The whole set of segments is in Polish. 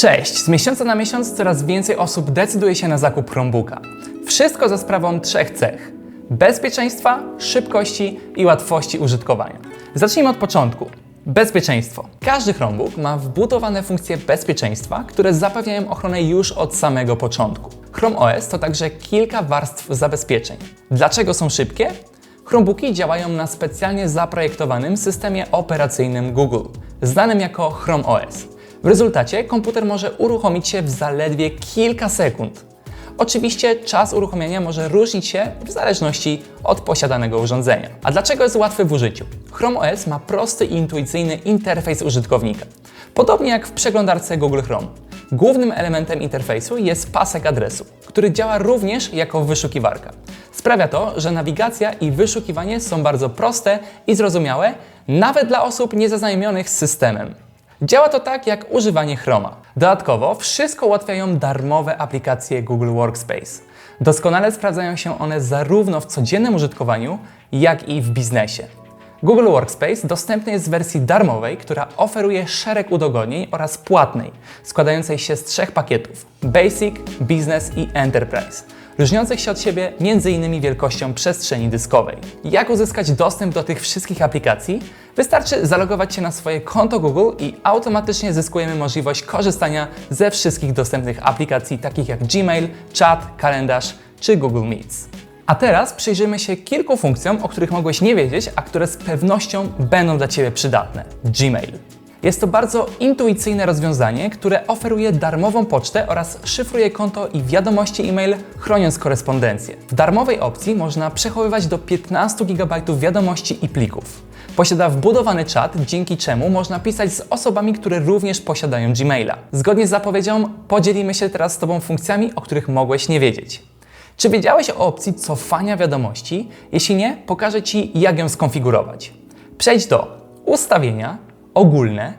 Cześć! Z miesiąca na miesiąc coraz więcej osób decyduje się na zakup Chromebooka. Wszystko za sprawą trzech cech: bezpieczeństwa, szybkości i łatwości użytkowania. Zacznijmy od początku. Bezpieczeństwo. Każdy Chromebook ma wbudowane funkcje bezpieczeństwa, które zapewniają ochronę już od samego początku. Chrome OS to także kilka warstw zabezpieczeń. Dlaczego są szybkie? Chromebooki działają na specjalnie zaprojektowanym systemie operacyjnym Google, znanym jako Chrome OS. W rezultacie komputer może uruchomić się w zaledwie kilka sekund. Oczywiście czas uruchomienia może różnić się w zależności od posiadanego urządzenia. A dlaczego jest łatwy w użyciu? Chrome OS ma prosty i intuicyjny interfejs użytkownika. Podobnie jak w przeglądarce Google Chrome. Głównym elementem interfejsu jest pasek adresu, który działa również jako wyszukiwarka. Sprawia to, że nawigacja i wyszukiwanie są bardzo proste i zrozumiałe, nawet dla osób niezaznajomionych z systemem. Działa to tak jak używanie Chroma. Dodatkowo wszystko ułatwiają darmowe aplikacje Google Workspace. Doskonale sprawdzają się one zarówno w codziennym użytkowaniu, jak i w biznesie. Google Workspace dostępny jest w wersji darmowej, która oferuje szereg udogodnień oraz płatnej, składającej się z trzech pakietów: Basic, Business i Enterprise różniących się od siebie m.in. wielkością przestrzeni dyskowej. Jak uzyskać dostęp do tych wszystkich aplikacji? Wystarczy zalogować się na swoje konto Google i automatycznie zyskujemy możliwość korzystania ze wszystkich dostępnych aplikacji takich jak Gmail, Chat, Kalendarz czy Google Meets. A teraz przyjrzymy się kilku funkcjom, o których mogłeś nie wiedzieć, a które z pewnością będą dla Ciebie przydatne. Gmail. Jest to bardzo intuicyjne rozwiązanie, które oferuje darmową pocztę oraz szyfruje konto i wiadomości e-mail, chroniąc korespondencję. W darmowej opcji można przechowywać do 15 GB wiadomości i plików. Posiada wbudowany czat, dzięki czemu można pisać z osobami, które również posiadają Gmaila. Zgodnie z zapowiedzią podzielimy się teraz z Tobą funkcjami, o których mogłeś nie wiedzieć. Czy wiedziałeś o opcji cofania wiadomości? Jeśli nie, pokażę Ci, jak ją skonfigurować. Przejdź do ustawienia, ogólne,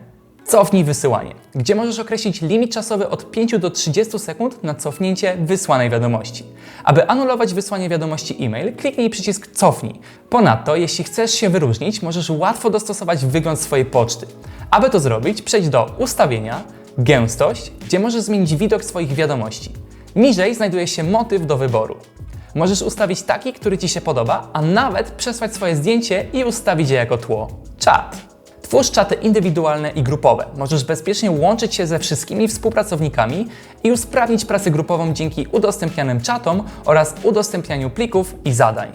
cofnij wysyłanie, gdzie możesz określić limit czasowy od 5 do 30 sekund na cofnięcie wysłanej wiadomości. Aby anulować wysłanie wiadomości e-mail, kliknij przycisk cofnij. Ponadto, jeśli chcesz się wyróżnić, możesz łatwo dostosować wygląd swojej poczty. Aby to zrobić, przejdź do ustawienia, gęstość, gdzie możesz zmienić widok swoich wiadomości. Niżej znajduje się motyw do wyboru. Możesz ustawić taki, który Ci się podoba, a nawet przesłać swoje zdjęcie i ustawić je jako tło. Czat. Twórz czaty indywidualne i grupowe. Możesz bezpiecznie łączyć się ze wszystkimi współpracownikami i usprawnić pracę grupową dzięki udostępnianym czatom oraz udostępnianiu plików i zadań.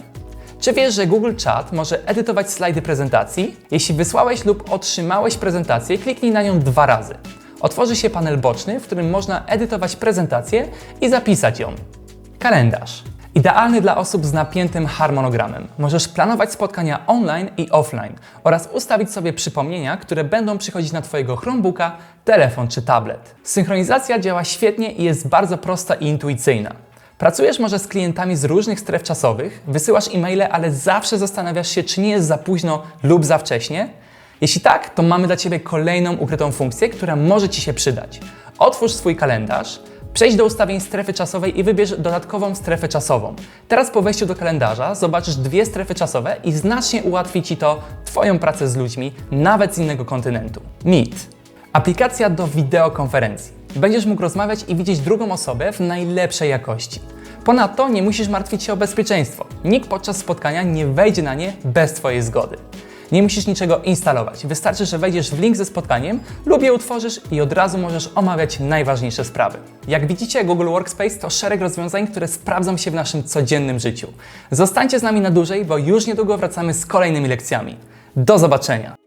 Czy wiesz, że Google Chat może edytować slajdy prezentacji? Jeśli wysłałeś lub otrzymałeś prezentację, kliknij na nią dwa razy. Otworzy się panel boczny, w którym można edytować prezentację i zapisać ją. Kalendarz. Idealny dla osób z napiętym harmonogramem. Możesz planować spotkania online i offline oraz ustawić sobie przypomnienia, które będą przychodzić na Twojego Chromebooka, telefon czy tablet. Synchronizacja działa świetnie i jest bardzo prosta i intuicyjna. Pracujesz może z klientami z różnych stref czasowych, wysyłasz e-maile, ale zawsze zastanawiasz się, czy nie jest za późno lub za wcześnie? Jeśli tak, to mamy dla Ciebie kolejną ukrytą funkcję, która może Ci się przydać. Otwórz swój kalendarz, Przejdź do ustawień strefy czasowej i wybierz dodatkową strefę czasową. Teraz po wejściu do kalendarza zobaczysz dwie strefy czasowe i znacznie ułatwi Ci to Twoją pracę z ludźmi, nawet z innego kontynentu. Meet. Aplikacja do wideokonferencji. Będziesz mógł rozmawiać i widzieć drugą osobę w najlepszej jakości. Ponadto nie musisz martwić się o bezpieczeństwo. Nikt podczas spotkania nie wejdzie na nie bez Twojej zgody. Nie musisz niczego instalować. Wystarczy, że wejdziesz w link ze spotkaniem lub je utworzysz i od razu możesz omawiać najważniejsze sprawy. Jak widzicie, Google Workspace to szereg rozwiązań, które sprawdzą się w naszym codziennym życiu. Zostańcie z nami na dłużej, bo już niedługo wracamy z kolejnymi lekcjami. Do zobaczenia!